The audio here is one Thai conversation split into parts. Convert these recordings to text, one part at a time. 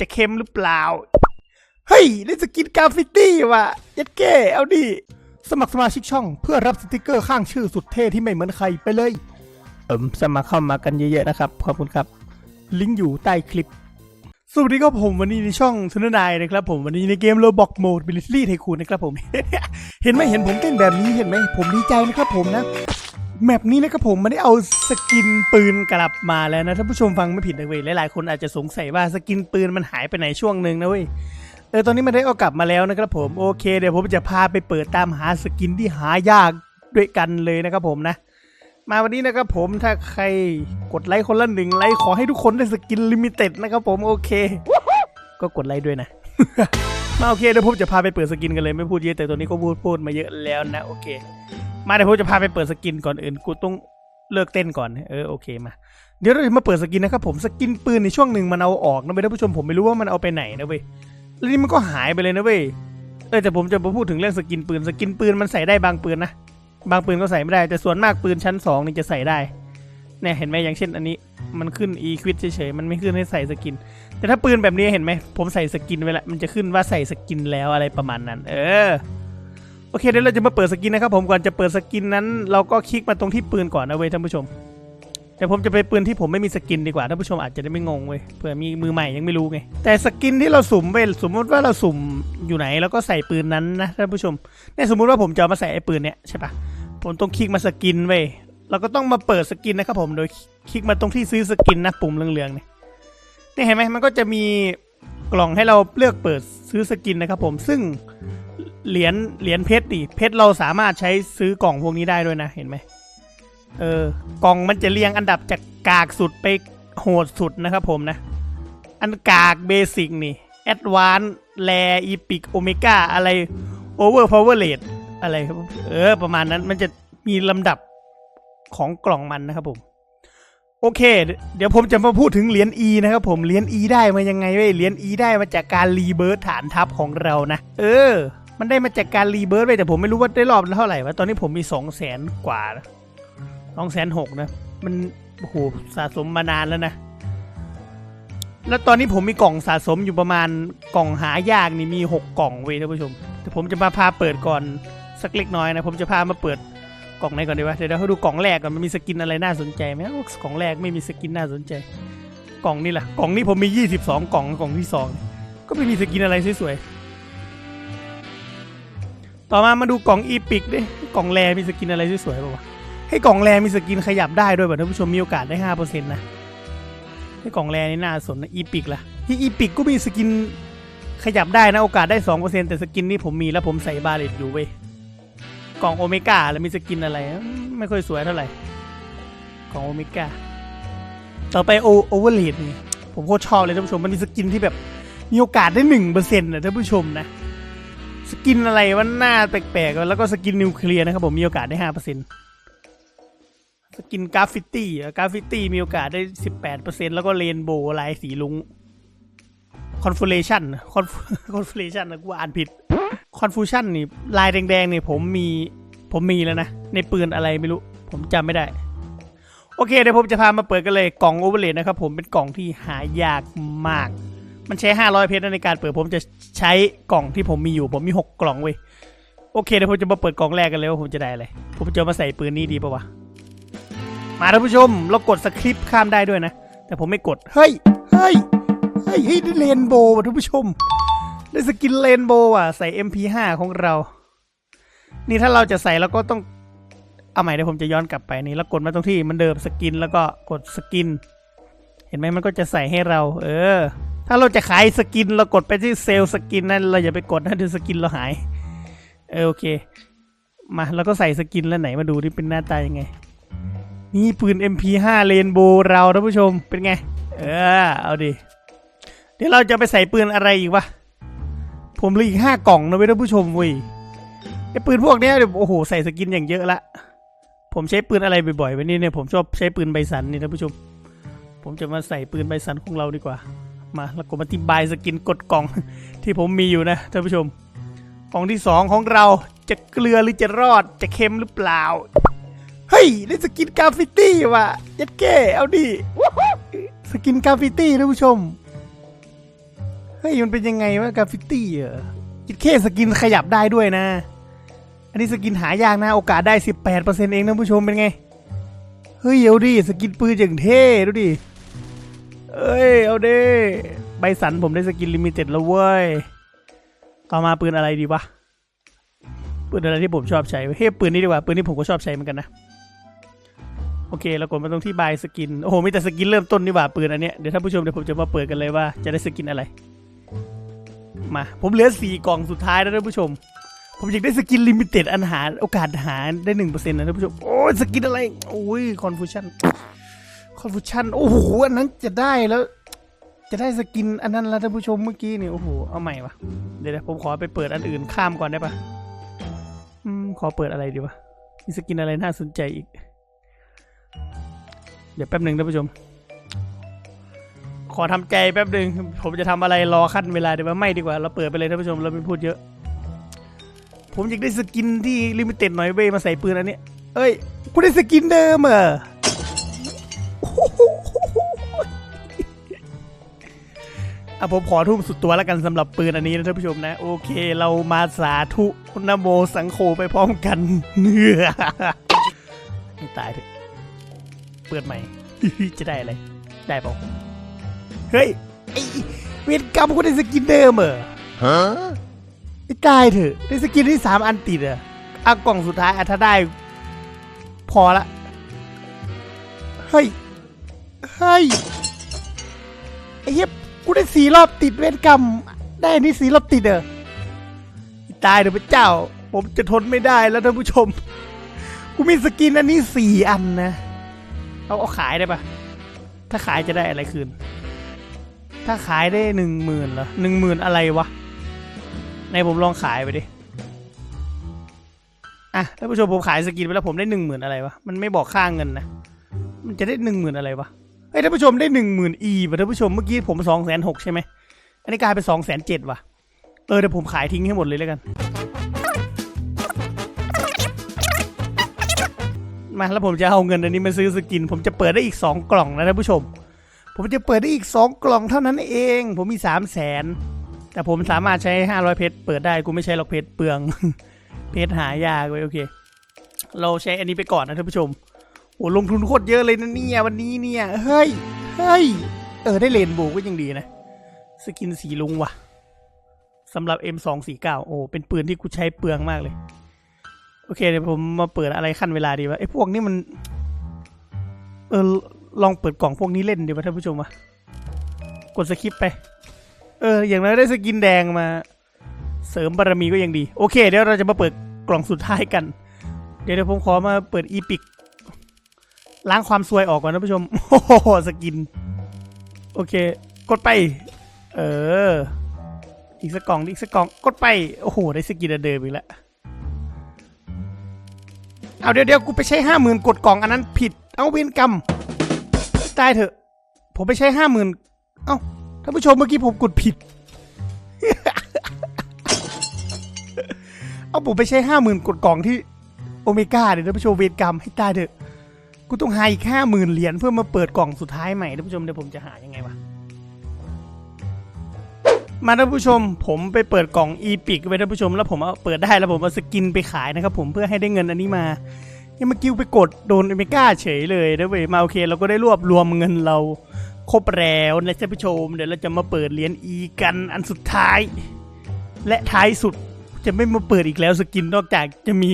จะเค็มหรือเปล่า เฮ้ยได้สกินกราฟฟิตี้ว่ะยัดเก้เอาดิ สมัครสมาชิกช่องเพื่อรับสติกเกอร์ข้างชื่อสุดเท่ที่ไม่เหมือนใครไปเลย เอิมสมัครเข้ามากันเยอะๆนะครับ ขอบคุณครับ ลิงก์อยู่ใต้คลิป สวัสดีครับผมวันนี้ในช่องทุนนายนะครับผมวันนี้ในเกมโรบอกโหมดบิลิลี่ไทคูนนะครับผม เห็นไหมเห็นผมเต้นแบบนี้เห็นไหมผมดีใจนะครับผมนะ แมปนี้นะครับผมไม่ได้เอาสกินปืนกลับมาแล้วนะท่านผู้ชมฟังไม่ผิดนะเว้ยหลายๆคนอาจจะสงสัยว่าสกินปืนมันหายไปไหนช่วงหนึ่งนะเว้ยเออตอนนี้มันได้เอากลับมาแล้วนะครับผมโอเคเดี๋ยวผมจะพาไปเปิดตามหาสกินที่หายากด้วยกันเลยนะครับผมนะ มาวันนี้นะครับผมถ้าใครกดไลค์คนละหนึ่งไลค์ขอให้ทุกคนได้สกินลิมิเต็ดนะครับผมโอเค ก็กดไลค์ด้วยนะมาโอเคเดี๋ยวผมจะพาไปเปิดสกินกันเลยไม่พูดเยอะแต่ตัวนี้ก็พูดพูดมาเยอะแล้วนะโอเค มาเดี๋ยวผมจะพาไปเปิดสกินก่อนอื่นกูต้องเลิกเต้นก่อนเออโอเคมาเดี๋ยวเราจะมาเปิดสกินนะครับผมสกินปืนในช่วงหนึ่งมันเอาออกนะเว้ยท่านผู้ชมผมไม่รู้ว่ามันเอาไปไหนนะเว้ยแล้วนี่มันก็หายไปเลยนะเว้ยเออแต่ผมจะมาพูดถึงเรื่องสกินปืนสกินปืนมันใส่ได้บางปืนนะบางปืนก็ใส่ไม่ได้แต่ส่วนมากปืนชั้นสองนี่จะใส่ได้เนี่ยเห็นไหมอย่างเช่นอันนี้มันขึ้นอีควิดเฉยๆมันไม่ขึ้นให้ใส่สกิน แต่ถ้าปืนแบบนี้เห็นไหมผมใส่สกินไว้ละมันจะขึ้นว่าใส่สกินแล้วอะไรประมาณนั้น เออ โอเคเดี๋ยวเราจะมาเปิดสกินนะครับผมก่อนจะเปิดสกินนั้น เราก็คลิกมาตรงที่ปืนก่อนนะเว้ยท่านผู้ชมแต่ผมจะไปปืนที่ผมไม่มีสกินดีกว่าท่านผู้ชมอาจจะได้ไม่งงเว้ยเผื่อมีมือใหม่ยังไม่รู้ไงแต่สกินที่เราสุ่มเว้ยสมมติว่าเราสุ่มอยู่ไหนแล้วก็ใส่ปืนนั้นนะท่านผู้ชมเนี่ยสมมุติว่าผมจะมาใส่ไอ้ปืนเนี่ยใช่ปะผมต้องคลิกมาสกินเว้ยเราก็ต้องมาเปิดสกินนะครับผมโดยคลิกมาตรงที่ซื้อสกินนะปุ่มเหลืองๆเนี่ยนี่เห็นไหมมันก็จะมีกล่องให้เราเลือกเปิดซื้อสกินนะครับผมซึ่ง เหรียญเหรียญเพชรดิเพชรเราสามารถใช้ซื้อกล่องพวกนี้ได้ด้วยนะเห็นไหมเออกล่องมันจะเรียงอันดับจากกากสุดไปโหดสุดนะครับผมนะ อันกากเบสิกนี่แอดวานแลอีพิกโอเมก้าอะไรโอเวอร์พาวเวอร์เลดอะไรครับเออ ประมาณนั้นมันจะมีลำดับของกล่องมันนะครับผม โอเค เดี๋ยวผมจะมาพูดถึงเหรียญ E นะครับผมเหรียญ E ได้มายังไงเว้ยเหรียญ E ได้มาจากการรีเบิร์ตฐานทัพของเรานะ เออ มันได้มาจากการรีเบิร์ตไปแต่ผมไม่รู้ว่าได้รอบเท่าไหร่วะตอนนี้ผมมีสองแสนกว่าสองแสนหกนะ มันโอ้โหสะสมมานานแล้วนะ แล้วตอนนี้ผมมีกล่องสะสมอยู่ประมาณกล่องหายากนี่มีหกกล่องเว้ยท่านผู้ชม แต่ผมจะมาพาเปิดก่อนสักเล็กน้อยนะ ผมจะพามาเปิดกล่องไหนก่อนดีวะเดี๋ยวเราดูกล่องแรกก่อนมันมีสกินอะไรน่าสนใจไหมกล่องแรกไม่มีสกินน่าสนใจ กล่องนี้ล่ะกล่องนี้ผมมี 22 กล่องกล่องที่สองก็ไม่มีสกินอะไรสวยๆ ต่อมามาดูกล่องอีพิกดิกล่องแรมีสกินอะไรสวยๆป่าวะให้กล่องแรมีสกินขยับได้ด้วยแบบท่านผู้ชมมีโอกาสได้ห้าเปอร์เซ็นต์นะให้กล่องแรนี่น่าสนนะอีพิกล่ะที่อีพิกก็มีสกินขยับได้นะโอกาสได้สองเปอร์เซ็นต์แต่สกินนี่ผมมีแล้วผมใส่บาเลตอยู่เว้ยกล่องโอเมก้าแล้วมีสกินอะไร ไม่ค่อยสวยเท่าไหร่กล่องโอเมก้าต่อไปโอโอเวอร์เลดนี่ผมโคตรชอบเลยท่านผู้ชมมันมีสกินที่แบบมีโอกาสได้หนึ่งเปอร์เซ็นต์นะท่านผู้ชมนะ สกินอะไรว่าหน้าแปลกๆ แล้วก็สกินนิวเคลียร์นะครับผมมีโอกาสได้ห้าเปอร์เซ็นต์สกินกราฟฟิตี้กราฟฟิตี้มีโอกาสได้สิบแปดเปอร์เซ็นต์แล้วก็เรนโบว์ลายสีลุงคอนฟูเลชันคอนคอนฟูเลชันนะกูอ่านผิดคอนฟูชันนี่ลายแดงๆนี่ผมมีผมมีแล้วนะ ในปืนอะไรไม่รู้ ผมจำไม่ได้ โอเคเดี๋ยวผมจะพามาเปิดกันเลยกล่องโอเวอร์เลดนะครับผมเป็นกล่องที่หายากมาก มันใช้ 500 เพชรในการเปิดผมจะใช้กล่องที่ผมมีอยู่ผมมี 6 กล่องเว้ยโอเคเดี๋ยวผมจะมาเปิดกล่องแรกกันเลยว่าผมจะได้อะไรผมจะมาใส่ปืนนี้ดีปะวะมาท่านผู้ชมเรากดสคริปต์ข้ามได้ด้วยนะ แต่ผมไม่กดเฮ้ยเฮ้ยเฮ้ยเฮ้ยได้เรนโบว์ท่านผู้ชม ได้สกินเรนโบว์อะใส่ MP5 ของเรา นี่ถ้าเราจะใส่เราก็ต้องเอาใหม่เดี๋ยวผมจะย้อนกลับไปนี่แล้วกดมาตรงที่มันเดิมสกินแล้วก็กดสกิน เห็นไหมมันก็จะใส่ให้เรา เออ ถ้าเราจะขายสกินเรากดไปที่เซลล์สกินนั่นเราอย่าไปกดนะเดี๋ยวสกินเราหาย เออโอเค มาเราก็ใส่สกินแล้วไหนมาดูที่เป็นหน้าตายังไง นี่ปืน MP5 เรนโบว์เราท่านผู้ชมเป็นไง เออเอาดิ เดี๋ยวเราจะไปใส่ปืนอะไรอีกวะ ผมเหลืออีกห้ากล่องนะเว้ยท่านผู้ชมเว้ยไอ้ปืนพวกเนี้ยเดี๋ยวโอ้โหใส่สกินอย่างเยอะละ ผมใช้ปืนอะไรบ่อยๆวันนี้เนี่ยผมชอบใช้ปืนไบสันนี่ท่านผู้ชม ผมจะมาใส่ปืนไบสันของเราดีกว่า มาแล้วก็มาอธิบายสกินกดกล่องที่ผมมีอยู่นะท่านผู้ชมกล่องที่สองของเราจะเกลือหรือจะรอดจะเค็มหรือเปล่า เฮ้ยได้สกินกาฟิตี้ว่ะยัดเก้เอาดิสกินกาฟิตี้ท่านผู้ชมเฮ้ยมันเป็นยังไงวะกาฟิตี้เหรอคิดแค่สกินขยับได้ด้วยนะ อันนี้สกินหายากนะโอกาสได้ 18%เองนะผู้ชมเป็นไงเฮ้ยเอาดิสกินปืนอย่างเท่ดูดิ เอ้ย เอาดิใบสันผมได้สกินลิมิเต็ดแล้วเว้ย ต่อมาปืนอะไรดีวะ ปืนอะไรที่ผมชอบใช้เฮ้ยปืนนี้ดีกว่า ปืนนี้ผมก็ชอบใช้เหมือนกันนะ โอเคเรากดมาตรงที่บายสกิน โอ้โหมีแต่สกินเริ่มต้นนี่หว่าปืนอันเนี้ย เดี๋ยวท่านผู้ชมเดี๋ยวผมจะมาเปิดกันเลยว่าจะได้สกินอะไร มา ผมเหลือสี่กล่องสุดท้ายแล้วท่านผู้ชม ผมอยากได้สกินลิมิเต็ดอันหาโอกาสหาได้หนึ่งเปอร์เซ็นต์นะท่านผู้ชม โอ้ยสกินอะไร โอ้ยคอนฟูชั่น คอนฟูชันโอ้โหอันนั้นจะได้แล้ว จะได้สกินอันนั้นแล้วท่านผู้ชมเมื่อกี้นี่โอ้โหเอาใหม่วะเดี๋ยวผมขอไปเปิดอันอื่นข้ามก่อนได้ปะอืมขอเปิดอะไรดีวะมีสกินอะไรน่าสนใจอีก เดี๋ยวแป๊บหนึ่งท่านผู้ชม ขอทำใจแป๊บหนึ่งผมจะทำอะไรรอขั้นเวลาเดี๋ยวไม่ดีกว่า เราเปิดไปเลยท่านผู้ชมเราไม่พูดเยอะ ผมอยากได้สกินที่ลิมิเต็ดหน่อยเว้ยมาใส่ปืนอันนี้เอ้ยกูได้สกินเดิมเหรอ อะผมขอทุ่มสุดตัวแล้วกันสำหรับปืนอันนี้นะท่านผู้ชมนะ โอเคเรามาสาธุนะโมสังโฆไปพร้อมกันเนื้อไม่ตายเถอะเปิดใหม่ จะได้อะไร ได้เปล่าเฮ้ยไอ้เวรกรรมกูได้สกินเดิมเหรอ Huh? ไม่ตายเถอะ ได้สกินที่สามอันติดอะอะกล่องสุดท้ายอะถ้าได้ พอละ เฮ้ย เฮ้ยไอ้เหี้ย กูได้สี่รอบติดเวรกรรม ได้อันนี้สี่รอบติดเหรอตายเถอะพระเจ้า ผมจะทนไม่ได้แล้วท่านผู้ชม กูมีสกินอันนี้สี่อันนะ เอาเอาขายได้ปะถ้าขายจะได้อะไรคืน ถ้าขายได้หนึ่งหมื่นเหรอหนึ่งหมื่นอะไรวะ ในผมลองขายไปดิ อะท่านผู้ชมผมขายสกินไปแล้วผมได้หนึ่งหมื่นอะไรวะ มันไม่บอกค่าเงินนะ มันจะได้หนึ่งหมื่นอะไรวะ เฮ้ยท่านผู้ชมได้หนึ่งหมื่นอีป่ะท่านผู้ชมเมื่อกี้ผมสองแสนหกใช่ไหมอันนี้กลายเป็นสองแสนเจ็ดว่ะ เออเดี๋ยวผมขายทิ้งให้หมดเลยแล้วกัน มาแล้วผมจะเอาเงินอันนี้มาซื้อสกิน ผมจะเปิดได้อีกสองกล่องนะท่านผู้ชม ผมจะเปิดได้อีกสองกล่องเท่านั้นเอง ผมมีสามแสนแต่ผมสามารถใช้500เพชรเปิดได้กูไม่ใช้หรอกเพชรเปลือง เพชรหายากเว้ยโอเค เราใช้อันนี้ไปก่อนนะท่านผู้ชม โอ้ลงทุนโคตรเยอะเลยนะเนี่ยวันนี้เนี่ย เฮ้ย เฮ้ย เออได้เลนโบก็ยังดีนะ สกินสีลุงว่ะสำหรับ M249 โอ้เป็นปืนที่กูใช้เปลืองมากเลย โอเคเดี๋ยวผมมาเปิดอะไรขั้นเวลาดีวะไอ้พวกนี้มัน เออลองเปิดกล่องพวกนี้เล่นดีวะท่านผู้ชมวะกดสคิปไป เออ อย่างน้อยได้สกินแดงมา เสริมบารมีก็ยังดี โอเค เดี๋ยวเราจะมาเปิดกล่องสุดท้ายกัน เดี๋ยวเดี๋ยวผมขอมาเปิดอีพิก ล้างความซวยออกก่อนนะผู้ชม โอ้โหสกิน โอเค กดไป เออ อีกสักกล่องอีกสักกล่อง กดไป โอ้โห ได้สกินอันเดิมอีกแล้ว เอาเดี๋ยวเดี๋ยวกูไปใช้ห้าหมื่นกดกล่องอันนั้นผิด เอาเวรกรรมตายเถอะ ผมไปใช้ห้าหมื่นเอ้า ท่านผู้ชมเมื่อกี้ผมกดผิด เอาผมไปใช้ห้าหมื่นกดกล่องที่โอเมก้าเดี๋ยวท่านผู้ชมเวรกรรมให้ตายเถอะ กูต้องหาอีกห้าหมื่นเหรียญเพื่อมาเปิดกล่องสุดท้ายใหม่ท่านผู้ชมเดี๋ยวผมจะหายังไงวะมาท่านผู้ชม ผมไปเปิดกล่องอีพิกไปท่านผู้ชม แล้วผมเอาเปิดได้แล้วผมเอาสกินไปขายนะครับผมเพื่อให้ได้เงินอันนี้มายังเมื่อกี้ไปกดโดนอเมก้าเฉยเลยนะเว้ยมาโอเค เราก็ได้รวบรวมเงินเราครบแล้วนะท่านผู้ชม เดี๋ยวเราจะมาเปิดเหรียญอีกันอันสุดท้าย และท้ายสุดจะไม่มาเปิดอีกแล้วสกินนอกจากจะมี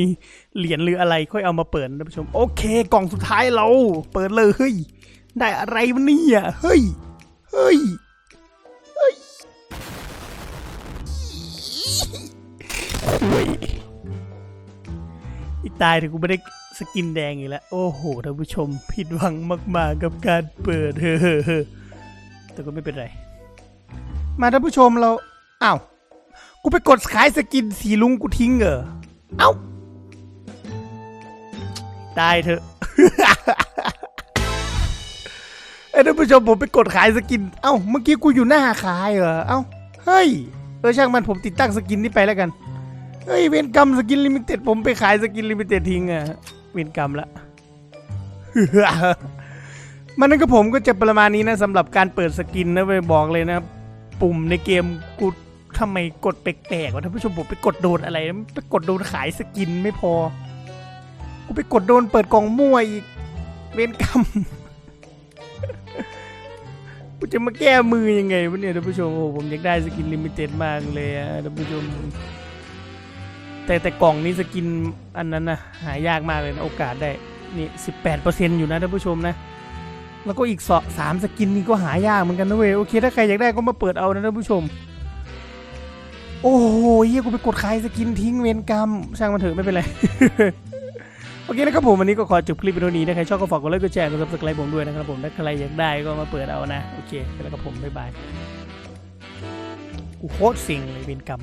เหรียญหรืออะไรค่อยเอามาเปิดนะท่านผู้ชม โอเค กล่องสุดท้ายเรา เปิดเลยเฮ้ยได้อะไรวะเนี่ยเฮ้ยเฮ้ยเฮ้ยเฮ้ยอีตายถึงกูไม่ได้สกินแดงอีกแล้ว โอ้โหท่านผู้ชมผิดหวังมาก ๆ กับการเปิดเฮ้อแต่ก็ไม่เป็นไร มาท่านผู้ชมเราอ้าวกูไปกดขายสกินสีลุงกูทิ้งเหรอเอ้า ตายเถอะเอ้ท่านผู้ชมผมไปกดขายสกิน เอ้าเมื่อกี้กูอยู่หน้าขายเหรอ เอ้า เฮ้ย เออช่างมันผมติดตั้งสกินนี้ไปแล้วกัน เฮ้ยเวรกรรมสกินลิมิเต็ดผมไปขายสกินลิมิเต็ดทิ้งอะเวรกรรมละมันนั่นก็ผมก็จะประมาณนี้นะสำหรับการเปิดสกินนะไปบอกเลยนะปุ่มในเกมกูทำไมกดแปลกๆวะท่านผู้ชมผมไปกดโดนอะไรไปกดโดนขายสกินไม่พอ กูไปกดโดนเปิดกล่องมั่วอีก เวรกรรม กูจะมาแก้มือยังไงวะเนี่ยท่านผู้ชมโอ้ผมอยากได้สกินลิมิเต็ดมากเลยอะท่านผู้ชม แต่แต่กล่องนี้สกินอันนั้นนะหายากมากเลยนะโอกาสได้ นี่สิบแปดเปอร์เซ็นต์อยู่นะท่านผู้ชมนะแล้วก็อีกสอสามสกินนี่ก็หายากเหมือนกันนะเว้ยโอเคถ้าใครอยากได้ก็มาเปิดเอานะท่านผู้ชม โอ้โหเฮียกูไปกดขายสกินทิ้งเวรกรรมช่างมันเถอะไม่เป็นไร โอเคนะครับผมวันนี้ก็ขอจบคลิปไปเท่านี้นะใครชอบก็ฝากกดไลค์กดแชร์กดซับสไครต์ผมด้วยนะครับผมถ้าใครอยากได้ก็มาเปิดเอานะ โอเคแล้วก็ผมบ๊ายบายกูโคตรสิงเลยเวรกรรม